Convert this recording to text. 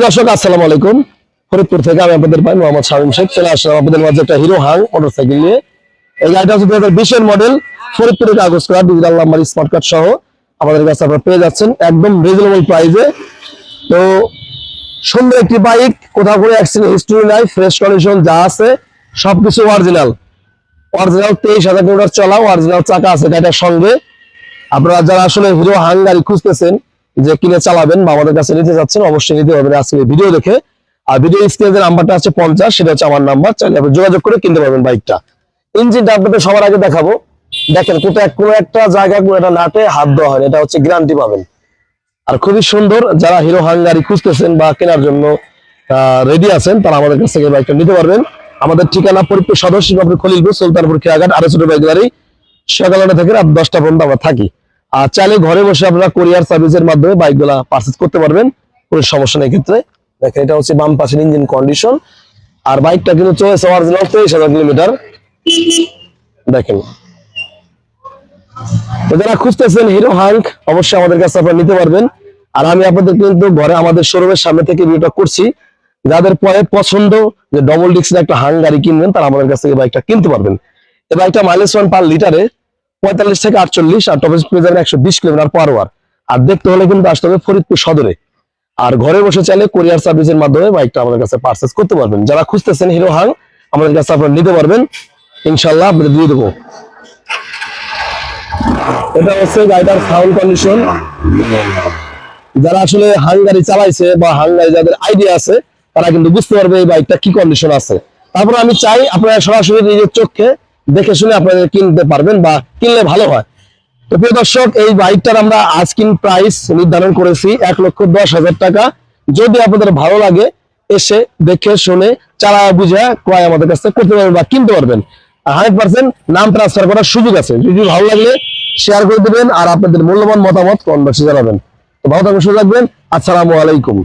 দর্শক, আসসালামু আলাইকুম। ফরিদপুর থেকে আমি আপনাদের ভাই মোহাম্মদ শামীম শেখ চলে আসলাম আপনাদের মাঝে একটা হিরো হাং মোটরসাইকেল নিয়ে। এই গাড়িটা হচ্ছে দুই হাজার বিশের মডেল ফরিদপুরের কাগজ করা ডিজিটাল নাম্বার স্মার্ট কার্ড সহ। আমাদের কাছে আপনারা পেয়ে যাচ্ছেন একদম রিজনেবল প্রাইসে তো সুন্দর একটি বাইক কোথাও কোনো অ্যাক্সিডেন্ট হিস্টরি নাই ফ্রেশ কন্ডিশন যা আছে, সবকিছু অরিজিনাল অরিজিনাল তেইশ হাজার কিলোমিটার চলা অরিজিনাল চাকা আছে গাড়িটার সঙ্গে। আপনারা যারা আসলে হিরো হাং গাড়ি খুঁজতেছেন যে কিনে চালাবেন বা আমাদের কাছে নিতে যাচ্ছেন, অবশ্যই নিতে পারবেন আজকে ভিডিও দেখে। আর ভিডিও স্ক্রিনে নাম্বারটা আছে পঞ্চাশ, সেটা হচ্ছে আমার নাম্বার চাইলে আপনি যোগাযোগ করে কিনতে পারবেন বাইকটা ইঞ্জিনটা আপনাদের সবার আগে দেখাবো। দেখেন এক- কোনো একটা জায়গায় কোনো একটা নাটে হাত দেওয়া হয় এটা হচ্ছে গ্যারান্টি পাবেন। আর খুবই সুন্দর, যারা হিরো হাং গাড়ি খুঁজতেছেন বা কেনার জন্য রেডি আছেন, তারা আমাদের কাছ থেকে বাইকটা নিতে পারবেন। আমাদের ঠিকানা ফরিদপুর সদস্য খলিলপুর, সুলতানপুর খেয়াঘাট আরও ছোট বাইক গাড়ি, সকাল নটা থেকে রাত দশটা পর্যন্ত আমরা থাকি। আর চাইলে ঘরে বসে আপনারা কোরিয়ার সার্ভিসের মাধ্যমে বাইকগুলা পারচেজ করতে পারবেন, কোনো সমস্যা নেই ক্ষেত্রে দেখেন, এটা হচ্ছে বাম পাশের ইঞ্জিন কন্ডিশন আর বাইকটা কিন্তু চলেছে অরিজিনাল তেইশ হাজার কিলোমিটার। দেখেন। তো যারা খুঁজতেছেন হিরো হাঙ্ক, অবশ্যই আমাদের কাছে আপনারা নিতে পারবেন। আর আমি আপনাদের কিন্তু ঘরে আমাদের শোরুমের সামনে থেকে ভিডিওটা করছি। যাদের পরে পছন্দ যে ডবল ডিক্সের একটা হাং গাড়ি কিনবেন, তারা আমাদের কাছ থেকে বাইকটা কিনতে পারবেন। এই বাইকটা মাইলেজ ওয়ান পার লিটারে পঁয়তাল্লিশ থেকে আটচল্লিশ, আর টপ স্পিড যাবেন একশো বিশ কিলোমিটার পার আওয়ার আর দেখতে হলে কিন্তু আসতে হবে ফরিদপুর সদরে। আর ঘরে বসে চাইলে কোরিয়ার সার্ভিসের মাধ্যমে বাইকটা আমাদের কাছে পার্চেস করতে পারবেন। যারা খুঁজতেছেন হিরো হাং, আমাদের কাছে আপনারা নিতে পারবেন। ইনশাল্লাহ আপনাদের দিয়ে দেবো। এটা হচ্ছে গাড়িটার সাউন্ড কন্ডিশন যারা আসলে হাঙ্গারি চালাইছে বা হাঙ্গারি যাদের আইডিয়া আছে, তারা কিন্তু বুঝতে পারবে এই বাইকটা কি কন্ডিশন আছে। তারপর আমি চাই আপনারা সরাসরি নিজের চোখে দেখে শুনে আপনাদের কিনতে পারবেন বা কিনলে ভালো হয়। তো প্রিয় দর্শক, এই বাইকটার আমরা আজকিন প্রাইস নির্ধারণ করেছি এক লক্ষ দশ হাজার টাকা। যদি আপনাদের ভালো লাগে, এসে দেখে শুনে চালা বুঝে ক্রয় আমাদের কাছে করতে পারবেন বা কিনতে পারবেন। হান্ড্রেড পার্সেন্ট নাম ট্রান্সফার করার সুযোগ আছে। যদি ভালো লাগলে শেয়ার করে দেবেন আর আপনাদের মূল্যবান মতামত বক্সে জানাবেন। তো ভালো থাকবেন সুযোগ রাখবেন আসসালামু আলাইকুম।